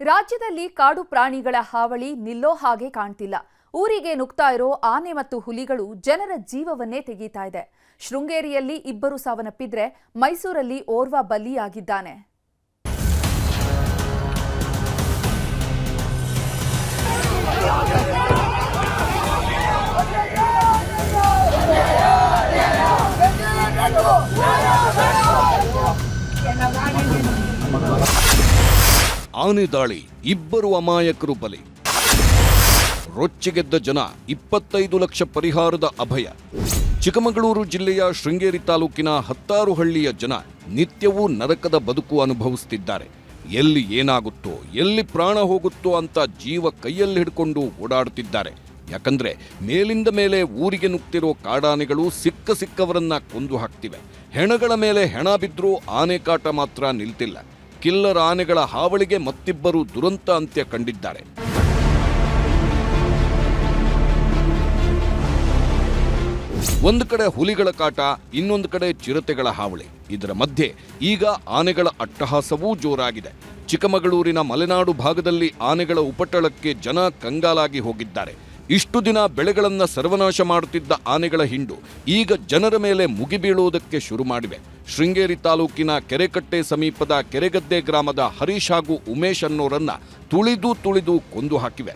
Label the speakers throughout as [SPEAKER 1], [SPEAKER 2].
[SPEAKER 1] ರಾಜ್ಯದಲ್ಲಿ ಕಾಡು ಪ್ರಾಣಿಗಳ ಹಾವಳಿ ನಿಲ್ಲೋ ಹಾಗೆ ಕಾಣ್ತಿಲ್ಲ. ಊರಿಗೆ ನುಗ್ತಾ ಇರೋ ಆನೆ ಮತ್ತು ಹುಲಿಗಳು ಜನರ ಜೀವವನ್ನೇ ತೆಗೀತಾ ಇದೆ. ಶೃಂಗೇರಿಯಲ್ಲಿ ಇಬ್ಬರು ಸಾವನ್ನಪ್ಪಿದ್ರೆ ಮೈಸೂರಲ್ಲಿ ಓರ್ವ ಬಲಿಯಾಗಿದ್ದಾನೆ.
[SPEAKER 2] ಆನೆ ದಾಳಿ, ಇಬ್ಬರು ಅಮಾಯಕರು ಬಲಿ. ರೊಚ್ಚಿಗೆದ್ದ ಜನ ಇಪ್ಪತ್ತೈದು ಲಕ್ಷ ಪರಿಹಾರದ ಅಭಯ. ಚಿಕ್ಕಮಗಳೂರು ಜಿಲ್ಲೆಯ ಶೃಂಗೇರಿ ತಾಲೂಕಿನ ಹತ್ತಾರು ಹಳ್ಳಿಯ ಜನ ನಿತ್ಯವೂ ನರಕದ ಬದುಕು ಅನುಭವಿಸುತ್ತಿದ್ದಾರೆ ಎಲ್ಲಿ ಏನಾಗುತ್ತೋ, ಎಲ್ಲಿ ಪ್ರಾಣ ಹೋಗುತ್ತೋ ಅಂತ ಜೀವ ಕೈಯಲ್ಲಿ ಹಿಡ್ಕೊಂಡು ಓಡಾಡುತ್ತಿದ್ದಾರೆ ಯಾಕಂದ್ರೆ ಮೇಲಿಂದ ಮೇಲೆ ಊರಿಗೆ ನುಗ್ತಿರೋ ಕಾಡಾನೆಗಳು ಸಿಕ್ಕ ಸಿಕ್ಕವರನ್ನ ಕೊಂದು ಹಾಕ್ತಿವೆ. ಹೆಣಗಳ ಮೇಲೆ ಹೆಣ ಬಿದ್ರೂ ಆನೆ ಕಾಟ ಮಾತ್ರ ನಿಲ್ತಿಲ್ಲ. ಕಿಲ್ಲರ್ ಆನೆಗಳ ಹಾವಳಿಗೆ ಮತ್ತಿಬ್ಬರು ದುರಂತ ಅಂತ್ಯ ಕಂಡಿದ್ದಾರೆ. ಒಂದು ಕಡೆ ಹುಲಿಗಳ ಕಾಟ, ಇನ್ನೊಂದು ಕಡೆ ಚಿರತೆಗಳ ಹಾವಳಿ. ಇದರ ಮಧ್ಯೆ ಈಗ ಆನೆಗಳ ಅಟ್ಟಹಾಸವೂ ಜೋರಾಗಿದೆ. ಚಿಕ್ಕಮಗಳೂರಿನ ಮಲೆನಾಡು ಭಾಗದಲ್ಲಿ ಆನೆಗಳ ಉಪಟಳಕ್ಕೆ ಜನ ಕಂಗಾಲಾಗಿ ಹೋಗಿದ್ದಾರೆ. ಇಷ್ಟು ದಿನ ಬೆಳೆಗಳನ್ನು ಸರ್ವನಾಶ ಮಾಡುತ್ತಿದ್ದ ಆನೆಗಳ ಹಿಂಡು ಈಗ ಜನರ ಮೇಲೆ ಮುಗಿಬೀಳುವುದಕ್ಕೆ ಶುರು ಮಾಡಿವೆ. ಶೃಂಗೇರಿ ತಾಲೂಕಿನ ಕೆರೆಕಟ್ಟೆ ಸಮೀಪದ ಕೆರೆಗದ್ದೆ ಗ್ರಾಮದ ಹರೀಶ್ ಹಾಗೂ ಉಮೇಶ್ ಅನ್ನೋರನ್ನ ತುಳಿದು ತುಳಿದು ಕೊಂದು ಹಾಕಿವೆ.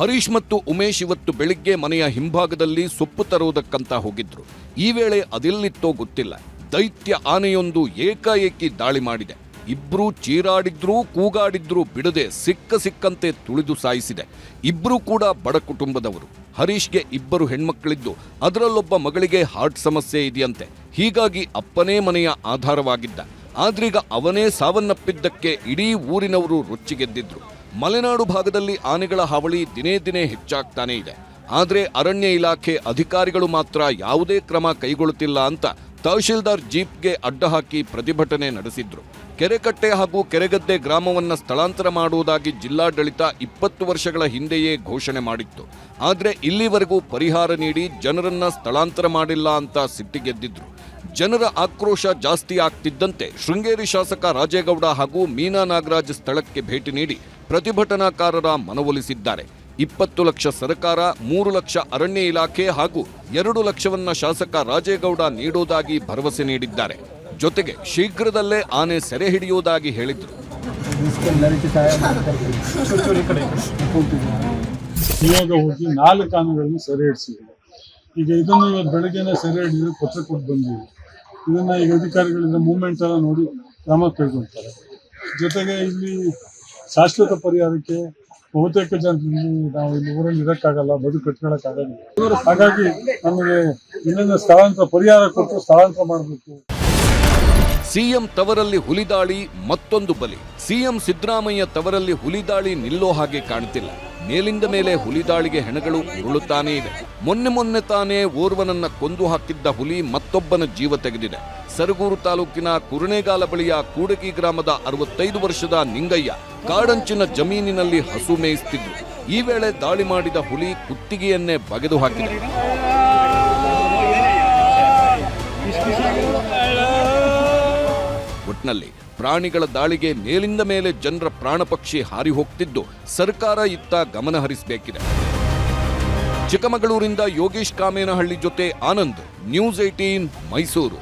[SPEAKER 2] ಹರೀಶ್ ಮತ್ತು ಉಮೇಶ್ ಇವತ್ತು ಬೆಳಿಗ್ಗೆ ಮನೆಯ ಹಿಂಭಾಗದಲ್ಲಿ ಸೊಪ್ಪು ತರುವುದಕ್ಕಂತ ಹೋಗಿದ್ರು. ಈ ವೇಳೆ ಅದೆಲ್ಲಿತ್ತೋ ಗೊತ್ತಿಲ್ಲ. ದೈತ್ಯ ಆನೆಯೊಂದು ಏಕಾಏಕಿ ದಾಳಿ ಮಾಡಿದೆ. ಇಬ್ರು ಚೀರಾಡಿದ್ರೂ ಕೂಗಾಡಿದ್ರೂ ಬಿಡದೆ ಸಿಕ್ಕ ಸಿಕ್ಕಂತೆ ತುಳಿದು ಸಾಯಿಸಿದೆ. ಇಬ್ಬರೂ ಕೂಡ ಬಡ ಕುಟುಂಬದವರು. ಹರೀಶ್ಗೆ ಇಬ್ಬರು ಹೆಣ್ಮಕ್ಕಳಿದ್ದು ಅದರಲ್ಲೊಬ್ಬ ಮಗಳಿಗೆ ಹಾರ್ಟ್ ಸಮಸ್ಯೆ ಇದೆಯಂತೆ. ಹೀಗಾಗಿ ಅಪ್ಪನೇ ಮನೆಯ ಆಧಾರವಾಗಿದ್ದ. ಆದ್ರೀಗ ಅವನೇ ಸಾವನ್ನಪ್ಪಿದ್ದಕ್ಕೆ ಇಡೀ ಊರಿನವರು ರೊಚ್ಚಿಗೆದ್ದಿದ್ರು ಮಲೆನಾಡು ಭಾಗದಲ್ಲಿ ಆನೆಗಳ ಹಾವಳಿ ದಿನೇ ದಿನೇ ಹೆಚ್ಚಾಗ್ತಾನೇ ಇದೆ. ಆದರೆ ಅರಣ್ಯ ಇಲಾಖೆ ಅಧಿಕಾರಿಗಳು ಮಾತ್ರ ಯಾವುದೇ ಕ್ರಮ ಕೈಗೊಳ್ಳುತ್ತಿಲ್ಲ ಅಂತ ತಹಶೀಲ್ದಾರ್ ಜೀಪ್ಗೆ ಅಡ್ಡ ಹಾಕಿ ಪ್ರತಿಭಟನೆ ನಡೆಸಿದ್ರು. ಕೆರೆಕಟ್ಟೆ ಹಾಗೂ ಕೆರೆಗದ್ದೆ ಗ್ರಾಮವನ್ನ ಸ್ಥಳಾಂತರ ಮಾಡುವುದಾಗಿ ಜಿಲ್ಲಾಡಳಿತ ಇಪ್ಪತ್ತು ವರ್ಷಗಳ ಹಿಂದೆಯೇ ಘೋಷಣೆ ಮಾಡಿತ್ತು. ಆದರೆ ಇಲ್ಲಿವರೆಗೂ ಪರಿಹಾರ ನೀಡಿ ಜನರನ್ನ ಸ್ಥಳಾಂತರ ಮಾಡಿಲ್ಲ ಅಂತ ಸಿಟ್ಟಿಗೆದ್ದಿದ್ರು ಜನರ ಆಕ್ರೋಶ ಜಾಸ್ತಿ ಆಗ್ತಿದ್ದಂತೆ ಶೃಂಗೇರಿ ಶಾಸಕ ರಾಜೇಗೌಡ ಹಾಗೂ ಮೀನಾ ನಾಗರಾಜ್ ಸ್ಥಳಕ್ಕೆ ಭೇಟಿ ನೀಡಿ ಪ್ರತಿಭಟನಾಕಾರರ ಮನವೊಲಿಸಿದ್ದಾರೆ. ಇಪ್ಪತ್ತು ಲಕ್ಷ ಸರ್ಕಾರ, ಮೂರು ಲಕ್ಷ ಅರಣ್ಯ ಇಲಾಖೆ ಹಾಗೂ ಎರಡು ಲಕ್ಷವನ್ನ ಶಾಸಕ ರಾಜೇಗೌಡ ನೀಡುವುದಾಗಿ ಭರವಸೆ ನೀಡಿದ್ದಾರೆ. ಜೊತೆಗೆ ಶೀಘ್ರದಲ್ಲೇ ಆನೆ ಸೆರೆ ಹಿಡಿಯುವುದಾಗಿ ಹೇಳಿದ್ರು.
[SPEAKER 3] ಹೋಗಿ ನಾಲ್ಕು ಆನೆಗಳನ್ನು ಸೆರೆ ಈಗ ಇದನ್ನು ಇವತ್ತು ಸೆರೆ ಹಿಡಿದು ಪತ್ರ ಕೊಟ್ಟು ಬಂದಿವಿ ಇದನ್ನ ಈಗ ಅಧಿಕಾರಿಗಳಿಂದ ಮೂವ್ಮೆಂಟ್ ಎಲ್ಲ ನೋಡಿ ಕ್ರಮ ಕೈಗೊಳ್ತಾರೆ ಜೊತೆಗೆ ಇಲ್ಲಿ ಶಾಶ್ವತ ಪರಿಹಾರಕ್ಕೆ ಬಹುತೇಕ ಜನರಿಗೆ ನಾವು ಇಲ್ಲಿ ಊರಲ್ಲಿ ಇರೋಕ್ಕಾಗಲ್ಲ, ಬದುಕು ಕಟ್ಕೊಳಕ್ಕಾಗಲ್ಲ. ಹಾಗಾಗಿ ನಮಗೆ ಇಲ್ಲಿಂದ ಸ್ಥಳಾಂತರ ಪರಿಹಾರ ಕೊಟ್ಟು ಸ್ಥಳಾಂತರ ಮಾಡಬೇಕು.
[SPEAKER 2] ಸಿಎಂ ತವರಲ್ಲಿ ಹುಲಿದಾಳಿ ಮತ್ತೊಂದು ಬಲಿ. ಸಿಎಂ ಸಿದ್ದರಾಮಯ್ಯ ತವರಲ್ಲಿ ಹುಲಿದಾಳಿ ನಿಲ್ಲೋ ಹಾಗೆ ಕಾಣ್ತಿಲ್ಲ. ಮೇಲಿಂದ ಮೇಲೆ ಹುಲಿ ದಾಳಿಗೆ ಹೆಣಗಳು ಉರುಳುತ್ತಾನೇ ಇವೆ. ಮೊನ್ನೆ ಮೊನ್ನೆ ತಾನೇ ಓರ್ವನನ್ನ ಕೊಂದು ಹಾಕಿದ್ದ ಹುಲಿ ಮತ್ತೊಬ್ಬನ ಜೀವ ತೆಗೆದಿದೆ. ಸರಗೂರು ತಾಲೂಕಿನ ಕುರುಣೇಗಾಲ ಬಳಿಯ ಕೂಡಗಿ ಗ್ರಾಮದ ಅರವತ್ತೈದು ವರ್ಷದ ನಿಂಗಯ್ಯ ಕಾಡಂಚಿನ ಜಮೀನಿನಲ್ಲಿ ಹಸು ಮೇಯಿಸುತ್ತಿದ್ದು ಈ ವೇಳೆ ದಾಳಿ ಮಾಡಿದ ಹುಲಿ ಕುತ್ತಿಗೆಯನ್ನೇ ಬಗೆದು ಹಾಕಿದೆ. ಒಟ್ನಲ್ಲಿ ಪ್ರಾಣಿಗಳ ದಾಳಿಗೆ ಮೇಲಿಂದ ಮೇಲೆ ಜನರ ಪ್ರಾಣಪಕ್ಷಿ ಹಾರಿ ಹೋಗ್ತಿದ್ದು ಸರ್ಕಾರ ಇತ್ತ ಗಮನ ಹರಿಸಬೇಕಿದೆ. ಚಿಕ್ಕಮಗಳೂರಿಂದ ಯೋಗೇಶ್ ಕಾಮೇನಹಳ್ಳಿ ಜೊತೆ ಆನಂದ್, ನ್ಯೂಸ್ ಏಟೀನ್ ಮೈಸೂರು.